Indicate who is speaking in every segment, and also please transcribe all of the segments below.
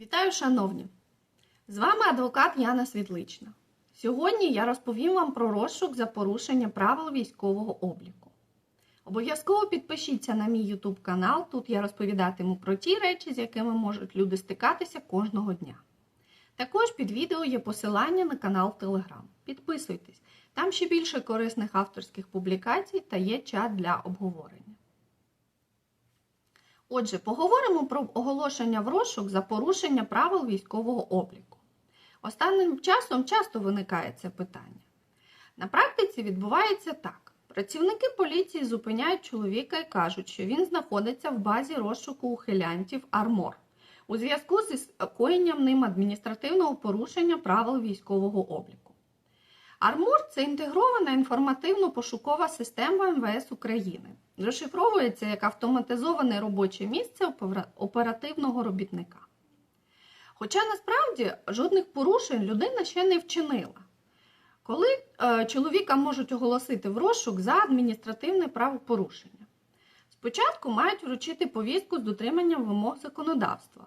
Speaker 1: Вітаю, шановні! З вами адвокат Яна Світлична. Сьогодні я розповім вам про розшук за порушення правил військового обліку. Обов'язково підпишіться на мій YouTube канал. Тут я розповідатиму про ті речі, з якими можуть люди стикатися кожного дня. Також під відео є посилання на канал Telegram. Підписуйтесь, там ще більше корисних авторських публікацій та є чат для обговорення. Отже, поговоримо про оголошення в розшук за порушення правил військового обліку. Останнім часом часто виникає це питання. На практиці відбувається так: працівники поліції зупиняють чоловіка і кажуть, що він знаходиться в базі розшуку ухилянтів Армор у зв'язку зі скоєнням ним адміністративного порушення правил військового обліку. Армор це інтегрована інформативно-пошукова система МВС України. Розшифровується як автоматизоване робоче місце оперативного робітника. Хоча насправді жодних порушень людина ще не вчинила. Коли е, чоловіка можуть оголосити в розшук за адміністративне правопорушення, спочатку мають вручити повістку з дотриманням вимог законодавства.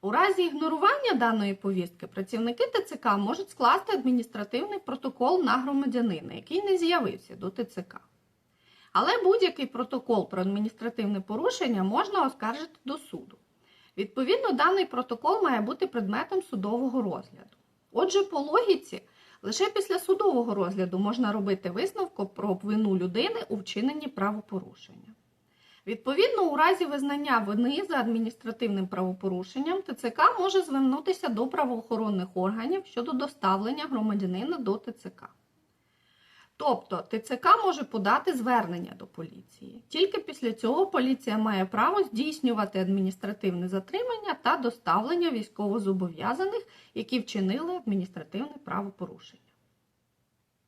Speaker 1: У разі ігнорування даної повістки працівники ТЦК можуть скласти адміністративний протокол на громадянина, який не з'явився до ТЦК. Але будь-який протокол про адміністративне порушення можна оскаржити до суду. Відповідно, даний протокол має бути предметом судового розгляду. Отже, по логіці, лише після судового розгляду можна робити висновку про вину людини у вчиненні правопорушення. Відповідно, у разі визнання вини за адміністративним правопорушенням ТЦК може звернутися до правоохоронних органів щодо доставлення громадянина до ТЦК. Тобто ТЦК може подати звернення до поліції. Тільки після цього поліція має право здійснювати адміністративне затримання та доставлення військовозобов'язаних, які вчинили адміністративне правопорушення.